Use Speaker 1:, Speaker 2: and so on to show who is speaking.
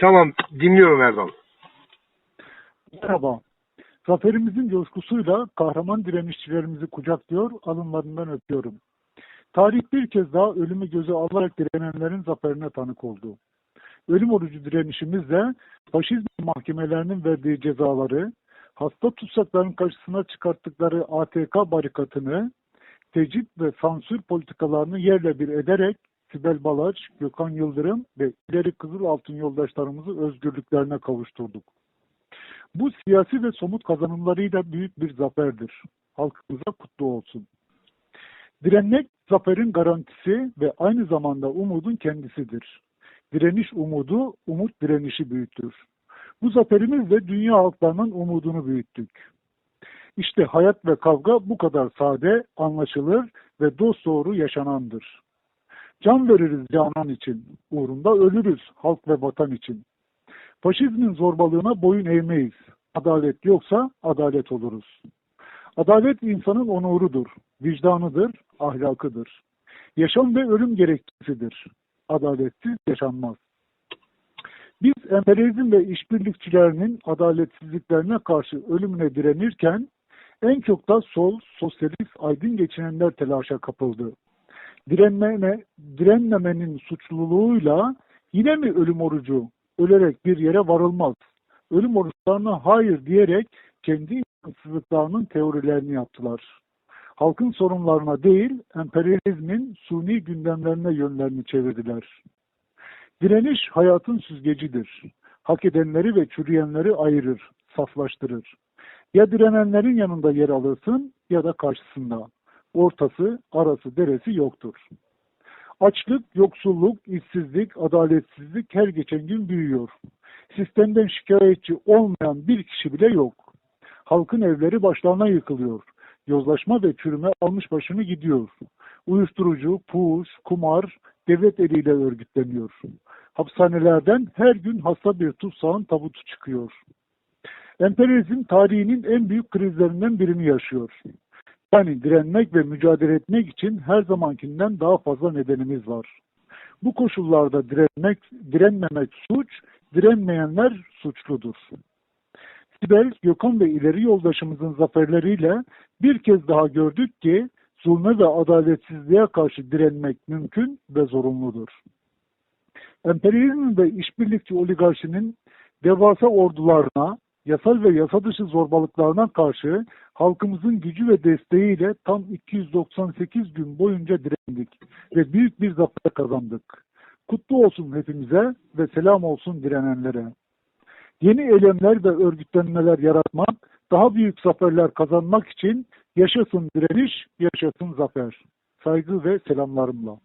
Speaker 1: Tamam dinliyorum Erdal.
Speaker 2: Merhaba. Zaferimizin coşkusuyla kahraman direnişçilerimizi kucaklıyor, alınlarından öpüyorum. Tarih bir kez daha ölümü göze alarak direnenlerin zaferine tanık oldu. Ölüm orucu direnişimizle faşizm mahkemelerinin verdiği cezaları, hasta tutsakların karşısına çıkarttıkları ATK barikatını, tecrit ve sansür politikalarını yerle bir ederek Sibel Balaç, Gökhan Yıldırım ve ileri Kızıl Altın yoldaşlarımızı özgürlüklerine kavuşturduk. Bu siyasi ve somut kazanımlarıyla büyük bir zaferdir. Halkımıza kutlu olsun. Direnmek zaferin garantisi ve aynı zamanda umudun kendisidir. Direniş umudu, umut direnişi büyütür. Bu zaferimizle dünya halklarının umudunu büyüttük. İşte hayat ve kavga bu kadar sade, anlaşılır ve dosdoğru yaşanandır. Can veririz canan için, uğrunda ölürüz halk ve vatan için. Faşizmin zorbalığına boyun eğmeyiz. Adalet yoksa adalet oluruz. Adalet insanın onurudur, vicdanıdır, ahlakıdır. Yaşam ve ölüm gerekçesidir. Adaletsiz yaşanmaz. Biz emperyalizm ve işbirlikçilerinin adaletsizliklerine karşı ölümüne direnirken en çok da sol, sosyalist, aydın geçinenler telaşa kapıldı. Direnmeme, direnmemenin suçluluğuyla yine mi ölüm orucu ölerek bir yere varılmaz. Ölüm oruçlarına hayır diyerek kendi inançsızlıklarının teorilerini yaptılar. Halkın sorunlarına değil, emperyalizmin suni gündemlerine yönlerini çevirdiler. Direniş hayatın süzgecidir. Hak edenleri ve çürüyenleri ayırır, saflaştırır. Ya direnenlerin yanında yer alırsın ya da karşısında. Ortası, arası, deresi yoktur. Açlık, yoksulluk, işsizlik, adaletsizlik her geçen gün büyüyor. Sistemden şikayetçi olmayan bir kişi bile yok. Halkın evleri başlarına yıkılıyor. Yozlaşma ve çürüme almış başını gidiyor. Uyuşturucu, puş, kumar devlet eliyle örgütleniyor. Hapishanelerden her gün hasta bir tutsağın tabutu çıkıyor. Emperyalizm tarihinin en büyük krizlerinden birini yaşıyor. Yani direnmek ve mücadele etmek için her zamankinden daha fazla nedenimiz var. Bu koşullarda direnmek, direnmemek suç, direnmeyenler suçludur. Sibel, Gökhan ve ileri yoldaşımızın zaferleriyle bir kez daha gördük ki zulme ve adaletsizliğe karşı direnmek mümkün ve zorunludur. Emperyalizm ve işbirlikçi oligarşinin devasa ordularına, yasal ve yasa dışı zorbalıklarına karşı halkımızın gücü ve desteğiyle tam 298 gün boyunca direndik ve büyük bir zafer kazandık. Kutlu olsun hepimize ve selam olsun direnenlere. Yeni eylemler ve örgütlenmeler yaratmak, daha büyük zaferler kazanmak için yaşasın direniş, yaşasın zafer. Saygı ve selamlarımla.